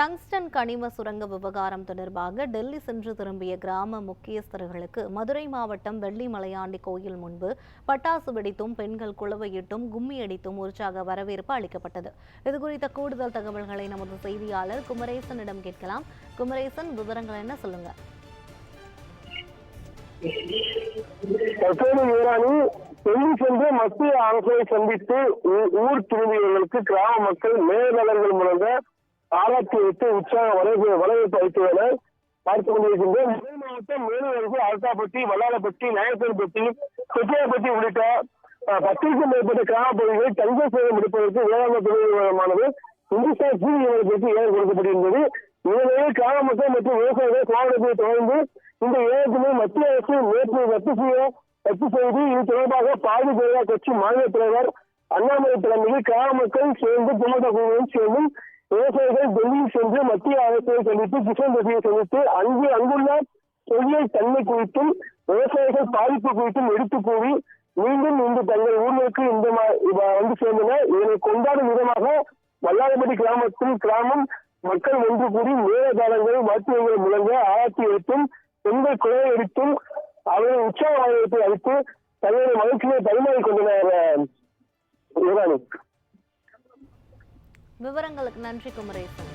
Tungsten கனிம சுரங்க விவகாரம் தொடர்பாக டெல்லி சென்று திரும்பிய கிராம முக்கியஸ்தர்களுக்கு மதுரை மாவட்டம் வெள்ளிமலையாண்டி கோயில் முன்பு பட்டாசு வெடித்தும் பெண்கள் குளவையிட்டும் கும்மி அடித்தும் உற்சாக வரவேற்பு அளிக்கப்பட்டது. இதுகுறித்த கூடுதல் தகவல்களை நமது செய்தியாளர் குமரேசனிடம் கேட்கலாம். குமரேசன் விவரங்கள் என்ன சொல்லுங்க? தற்போது ஈரானி டெல்லி சென்று மத்திய அரசை சந்தித்து ஊர் திரும்பியவர்களுக்கு கிராம மக்கள் மேலங்கள் முழங்க ஆராய்ச்சி வைத்து உற்சாக வரவேற்பு வரவேற்பு அளித்துள்ளனர் பார்த்துக் கொண்டிருக்கின்றோம். மதுரை மாவட்டம் மேலூர் அருகே அல்தாப்பட்டி வல்லாரப்பட்டி நாயக்கன்பட்டி கொட்டியாப்பட்டி உள்ளிட்ட அஹ், பத்திற்கும் மேற்பட்ட கிராமப்பகுதிகளில் தங்க சேவை முடிப்பதற்கு வேளாண் துறை நிறுவனமானது இந்துஸ்தான் சீனி நிறுவனத்திற்கு ஏலம் கொடுக்கப்பட்டிருந்தது. இதனிடையே கிராம மக்கள் மற்றும் விவசாயிகள் போராட்டத்தை தொடர்ந்து இந்த ஏலத்தினை மத்திய அரசு நேற்று ரத்து செய்ய ரத்து செய்து இது தொடர்பாக பாரதிய ஜனதா கட்சி மாநில தலைவர் அண்ணாமலை தலைமையில் கிராம மக்கள் சேர்ந்து போராட்ட குழுவும் சேர்ந்து விவசாயிகள் டெல்லியில் சென்று மத்திய அரசை சந்தித்து கிஷன் ரெட்டியை சந்தித்து அங்கு அங்குள்ள தொழில் தன்மை குறித்தும் விவசாயிகள் பாதிப்பு குறித்தும் எடுத்து கூறி மீண்டும் இன்று தங்கள் ஊர்களுக்கு இந்த மா- வந்து சேர்ந்தனர். இதனை கொண்டாடும் விதமாக வல்லாரப்பட்டி கிராமத்தில் கிராமம் மக்கள் ஒன்று கூடி மேலதாரங்கள் வாத்தியங்களை முழங்க ஆராய்ச்சி எடுத்தும் பெண்கள் குறை எடுத்தும் அவர்கள் உற்சாக வரவேற்பை அளித்து தங்களுடைய மகிழ்ச்சியை பரிமாறிக் கொண்டனர். விவரங்களுக்கு நன்றி குமரேசன்.